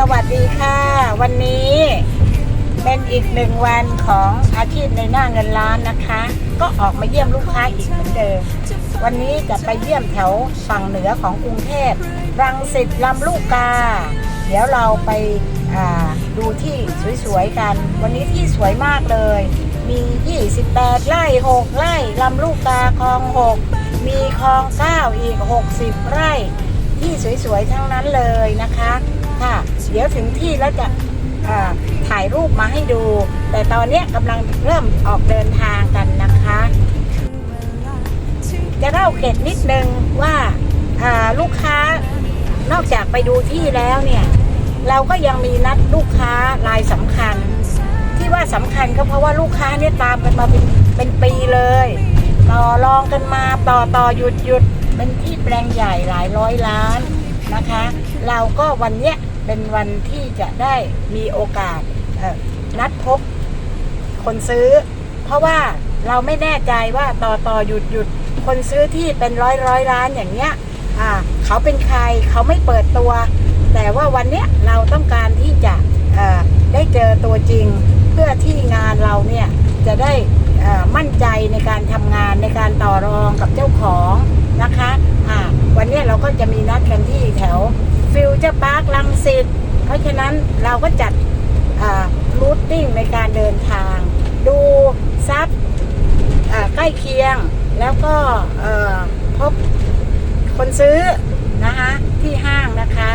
สวัสดีค่ะ วันนี้เป็นอีกหนึ่งวันของอาชีพในหน้าเงินล้านนะคะ ก็ออกมาเยี่ยมลูกค้าอีกเหมือนเดิม วันนี้จะไปเยี่ยมแถวฝั่งเหนือของกรุงเทพรังสิตลำลูกกา เดี๋ยวเราไปาดูที่สวยๆกัน วันนี้ที่สวยมากเลย มี 28 ไร่ 6 ไร่ลำลูกกาคลอง 6 มีคลอง 9 อีก 60 ไร่ที่สวยๆทั้งนั้นเลยนะคะ ค่ะ เดี๋ยวถึงที่แล้วจะถ่ายรูปมาให้ดู แต่ตอนนี้กำลังเริ่มออกเดินทางกันนะคะ จะเล่าเกร็ดนิดนึงว่าอ่าลูกค้านอกจากไปดูที่แล้วเนี่ย เราก็ยังมีนัดลูกค้ารายสำคัญ ที่ว่าสำคัญก็เพราะว่าลูกค้าเนี่ยตามกันมาเป็นเป็นปีเลย ต่อรองกันมาต่อต่อหยุดหยุดเป็นที่แปลงใหญ่หลายร้อยล้าน นะคะ เราก็วันเนี้ยเป็นวันที่จะได้มีโอกาสนัดพบคนซื้อ เพราะว่าเราไม่แน่ใจว่าต่อต่อหยุดหยุดคนซื้อที่เป็นร้อยร้อยล้านอย่างเงี้ยอ่าเขาเป็นใครเขาไม่เปิดตัว แต่ว่าวันเนี้ยเราต้องการที่จะได้เจอตัวจริง เพื่อที่งานเราเนี่ยจะได้มั่นใจในการทำงาน กันที่แถวฟิวเจอร์พาร์คลังสิตเพราะฉะนั้นเราก็จัดรูทติ้งในการเดินทาง ดูซับใกล้เคียงแล้วก็พบคนซื้อนะคะที่ห้างนะคะ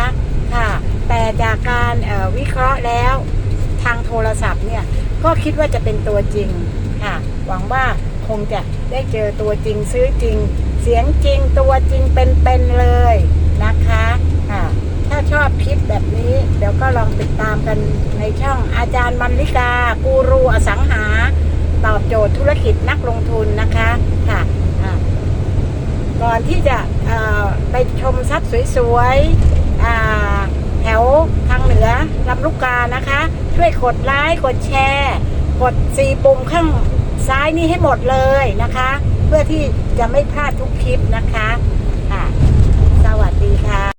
ค่ะ แต่จากการวิเคราะห์แล้วทางโทรศัพท์เนี่ย ก็คิดว่าจะเป็นตัวจริงค่ะ หวังว่าคงจะได้เจอตัวจริงซื้อจริง เสียงจริงตัวจริงเป็นๆเลย นะคะค่ะถ้าชอบคลิปแบบนี้ เดี๋ยวก็ลองติดตามกันในช่องอาจารย์มันลิกา กูรูอสังหา ตอบโจทย์ธุรกิจนักลงทุนนะคะค่ะก่อนที่จะไปชมทรัพย์สวยๆแถวทางเหนือลำลูกกานะคะ ช่วยกดไลค์กดแชร์ กดสีปุ่มข้างซ้ายนี้ให้หมดเลยนะคะ เพื่อที่จะไม่พลาดทุกคลิปนะคะ ดีค่ะ